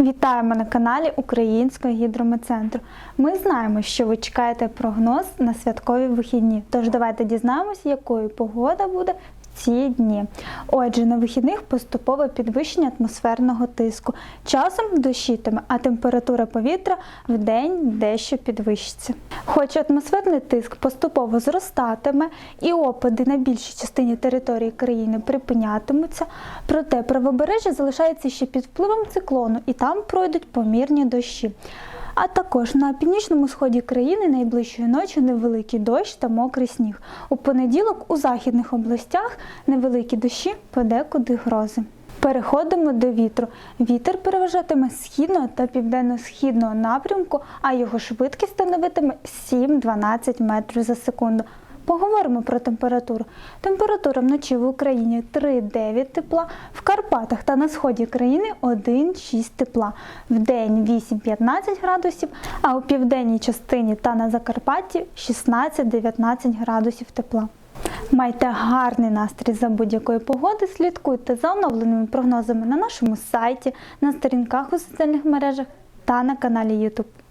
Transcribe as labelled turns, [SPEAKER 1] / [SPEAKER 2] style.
[SPEAKER 1] Вітаємо на каналі Українського гідрометцентру. Ми знаємо, що ви чекаєте прогноз на святкові вихідні. Тож давайте дізнаємося, якою погода буде в ці дні. Отже, на вихідних поступове підвищення атмосферного тиску. Часом дощитиме, а температура повітря в день дещо підвищиться. Хоч атмосферний тиск поступово зростатиме і опади на більшій частині території країни припинятимуться, проте правобережжя залишається ще під впливом циклону і там пройдуть помірні дощі. А також на північному сході країни найближчої ночі невеликий дощ та мокрий сніг. У понеділок у західних областях невеликі дощі, подекуди грози. Переходимо до вітру. Вітер переважатиме східного та південно-східного напрямку, а його швидкість становитиме 7-12 метрів за секунду. Поговоримо про температуру. Температура вночі в Україні 3,9 тепла, в Карпатах та на сході країни 1,6 тепла, в день 8-15 градусів, а у південній частині та на Закарпатті 16-19 градусів тепла. Майте гарний настрій за будь-якої погоди. Слідкуйте за оновленими прогнозами на нашому сайті, на сторінках у соціальних мережах та на каналі YouTube.